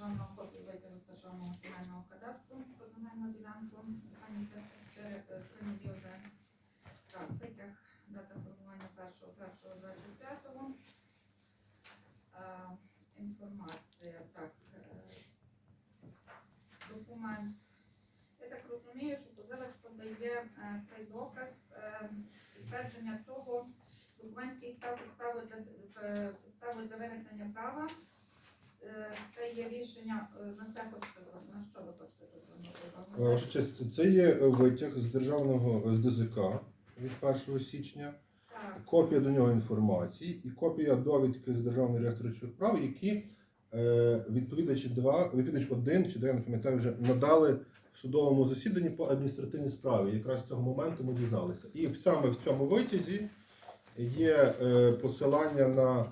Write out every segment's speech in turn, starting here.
державного копії витягу з державного земельного кадастру про земельну ділянку. Питання 4, 3 Так, витяг, дата формування 1.1.25. Е, Інформація, так. е, Документ. Я так розумію, що позивач подає е, цей доказ підтвердження того, документ, який став підставою для, для виникнення права. Е, Це є рішення, е, на це хочете на що ви хочете звернути Е, це є витяг з державного з ДЗК від 1 січня, Так, копія до нього інформації і копія довідки з державного реєстру прав, які е, відповідач 2, відповідач 1, чи де я не пам'ятаю вже надали в судовому засіданні по адміністративній справі. Якраз з цього моменту ми дізналися. І саме в цьому витязі є посилання на,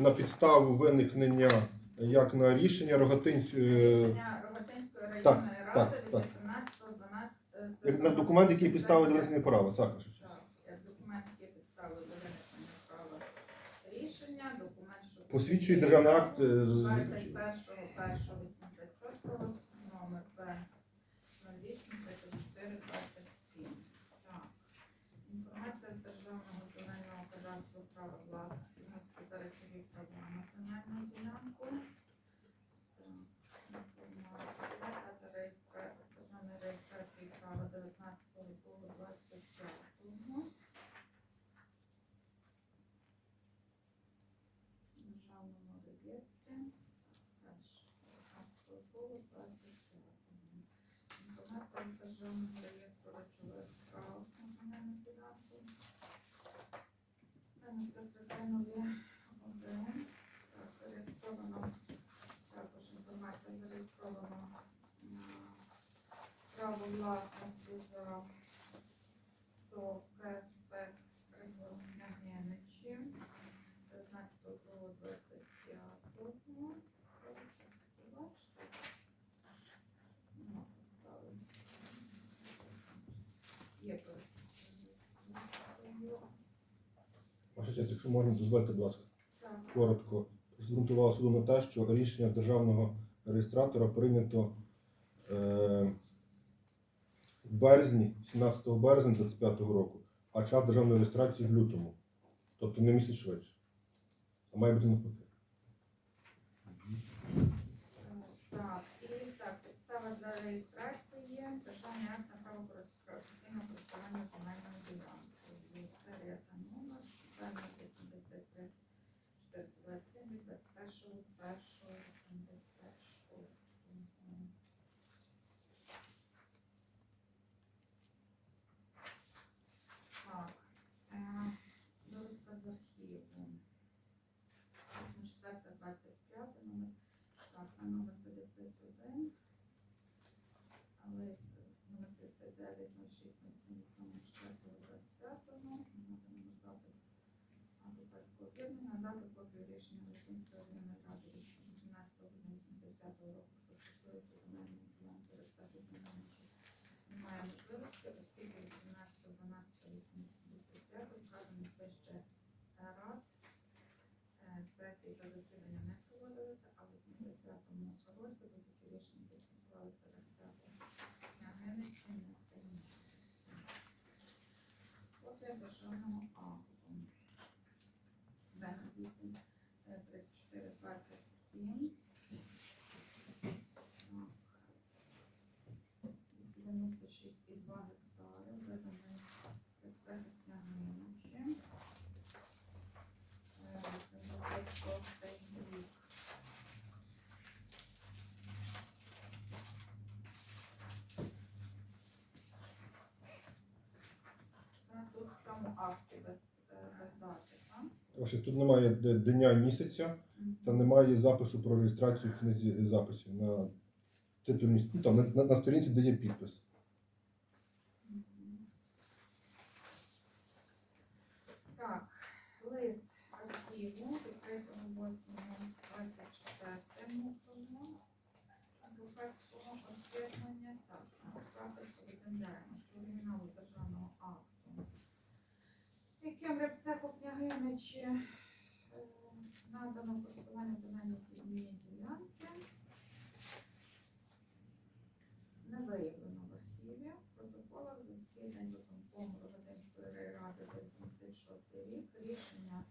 на підставу виникнення як на рішення Рогатинцю. е, рішення Рогатинської районної так, ради так, від так. 18.12. Як на документ, який підстави до виникнення права. Так. Так, документ, який підстави до виникнення права рішення, документ, що Посвідчує державний акт. е, з- 21.01.86 номер П 083427. Так. Інформація з державного земельного кадастру права власності перечові на земельну ділянку. Дата реєстрації, права 19 лютого 25 державному реєстрі. Перше, 15 лютого 25 Інформація з державного реєстру речових прав на земельну ділянку. Стане секретарнові один. Так, зареєстровано. Також інформація зареєстрована на право власності за до КСП Княгиничі 19 до 25 Бачите? Нема підстави. Є. Ваша честь, якщо можна, дозвольте, будь ласка, коротко. Зґрунтував суду на те, що рішення державного реєстратора прийнято е, березні, 17 березня 25 року, а час державної реєстрації в лютому. Тобто не місяць швидше. А має бути навпаки. Так, і так, підстава для реєстрації, державний акт на право постійного користування земельною ділянкою. Серія та номер, певно 83 427 від 21 1 86. Так, е, довідка з архіву. 84 25 номер так, а номер 51, але номер 59, 06, 07, 4, 25, надаємо запит адвокатського об'єднання, дати копію рішення Латинської районної ради від 18 грудня 85 року, що стосується земельної ділянки рецепту Княгиничі. Немає можливості, оскільки 18 12 85 вказаних вище рад Е, сесії та засідання не проводилися, а в 85-му році будь-які рішення, які стосувалися рецепту княгиничі, не приймалися. Копія державного акту. Бена 8, 34, 27. Так. 96 і 2 гектари, виданий рецепт княгиничі. Е, 86 рік. Це в акті без, е, без дати? Ваше, тут немає дня місяця та немає запису про реєстрацію в книзі записів на титульній ну, там, на, на, на сторінці, де є підпис. права користування земельної подібної ділянки. Не виявлено в архіві. В протоколах засідань виконкому Рогатинської ради за 86 рік. Рішення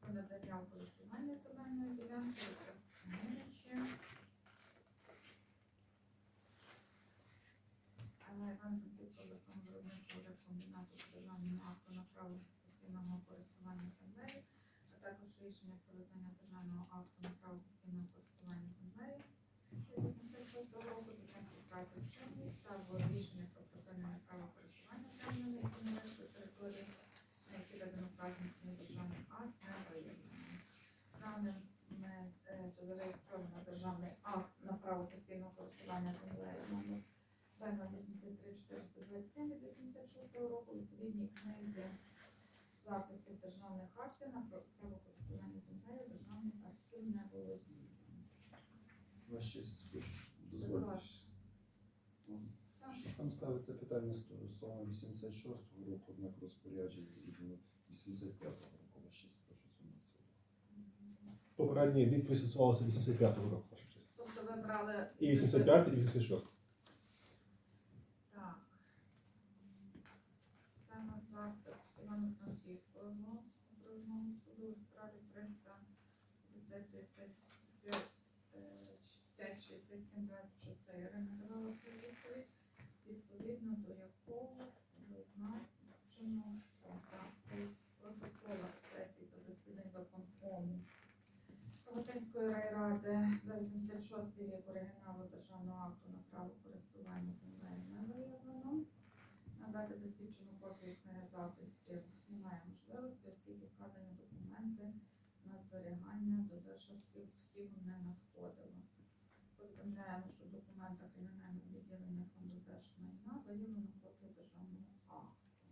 про надання користування земельної ділянки змінюючи. Комбінату державного акту на право постійного користування землею також рішення про визнання державного акту на право постійного користування землею 1806 року, дитячої праці вчинів та рішення Честь, Будь дозвольте. Там ставиться питання стосовно 86-го року, однак розпорядження відповідно 85-го року. Ваш честь, прошу сумнівся. Попередня відповідь стосувалася 85-го року, ваша честь. Тобто ви брали І 85, і 86. Так. Це на запит Івано-Франківського окружного суду у справі 367-24 надавала відповідь, відповідно до якого зазначено, що при протоколах сесій та засідань виконкому Ротинської райради за 86 рік оригіналу державного акту на право користування землею не виявлено. Надати засвідчену копію записів немає можливості, оскільки вказані документи на зберігання до держархіву не надходило. Повідомляємо, що в документах кримінального відділення фонду держмайна виявлено копію державного акту.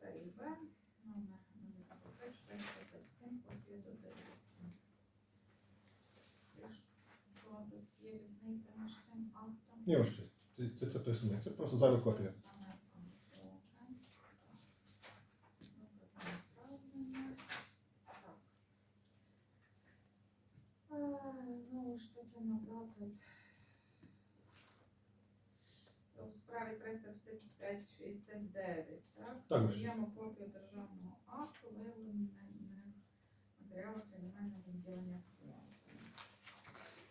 Серії Б, номер 083 457, копія додається. Якщо тут є різниця між тим актом. Ні, честь. Це, це, це. Це просто зайва копія. Саме там, добре. Добре, саме правильно. Так. Е, Знову ж таки на запит. Це у справі 355-69, так? Так. Даємо копію державного акту, виявлені матеріали кримінального відділення фонду.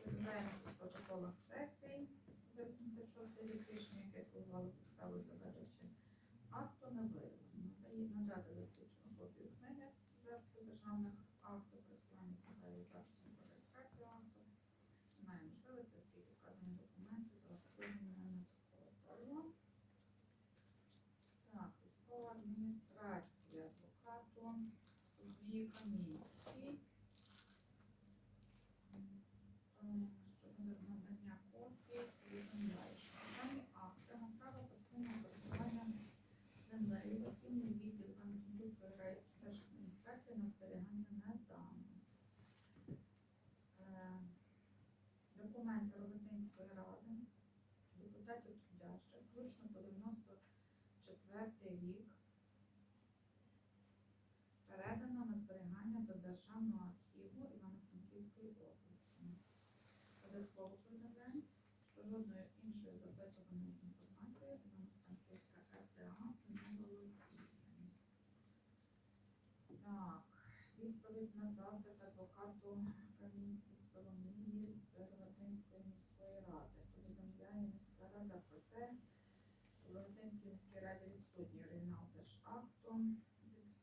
Повідомляємо, що в протоколах сесій за 86 рік рішення, яке слугувало підставою видачі акту, не виявлено. Надати засвідчену копію книги запису державних актів користування землею і записом про реєстрацію акту. Немає можливості, оскільки вказані документи до активу не надходило. Так, військова адміністрація, адвокату, судді, комісії. Щодо надання копії, повідомляю, що дані акти право постійного користування землею на зберігання не. Е, Документи Рогатинської ради, депутатів трудящих, включно по 94 рік, передано на зберігання до Державного архіву Івано-Франківської області. Додатково повідомляємо, що жодної іншої запитуваної інформації Івано-Франківська РДА не володіє. Так, відповідь на запит адвокату Камінській Соломії з Рогатинської міської ради. Повідомляє міська рада про те, що в Рогатинській міській раді відсутній оригінал держакту. Від-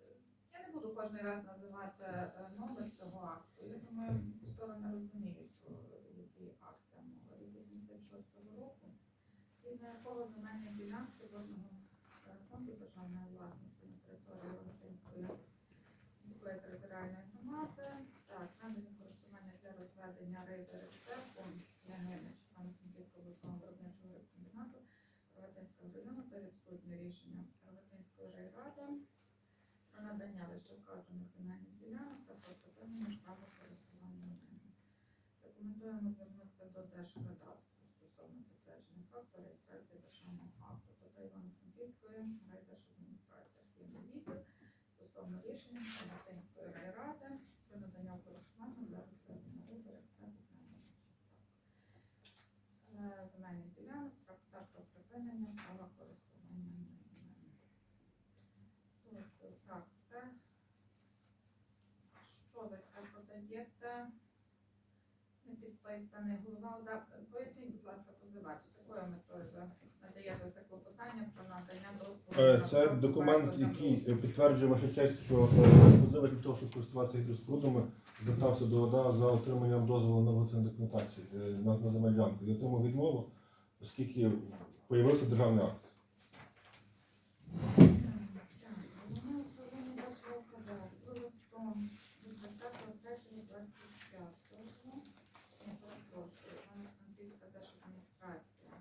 Е, Я не буду кожен раз називати е, номер цього акту. Я думаю, сторони розуміють, який акт там мова. Від 86-го року, згідно якого земельні ділянки водного е, фонду державної власності на території Рогатинської міської територіальної громади, так, надані користування для розведення риби рецепту Ягинич, Івано-Франківського обласного виробничого рибкомбінату Рогатинського району та відсутнє рішення Рогатинської райради про надання лише вказаних земельних ділянок та припинення штабу користування ними. Рекомендуємо звернутися до Держкадастру стосовно підтвердження факту реєстрації державного акту та до Івано-Франківської райдержадміністрації архівний відділ стосовно рішення Рогатинської райради про надання користування для розведення риби рецепту Е, земельних ділянок та та про припинення права користування ними. Ось так, це. Це? Не підписаний голова ОДА. Поясніть, будь ласка, позивач, з якою метою надаєте це клопотання про надання дозволу? Е, Це документ, який підтверджує ваша честь, що е, позивач для того, щоб користуватися гідроспорудами, звертався до ОДА за отриманням дозволу на виготовлення документації е, на, на земельянку. І отримав відмову, оскільки появився державний акт. Так, головне управління вашого кадастру листом від 20.03.25. Я перепрошую, Івано-Франківська держадміністрація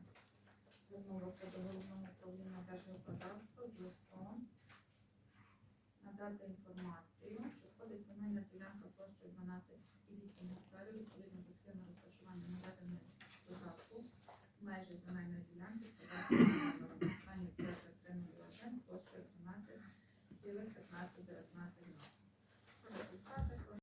до головного управління Держгеокадастру з листом. Надати інформацію, що входить земельна ділянка площею 12,8 гектарів відповідно до схеми розташування. Наведеної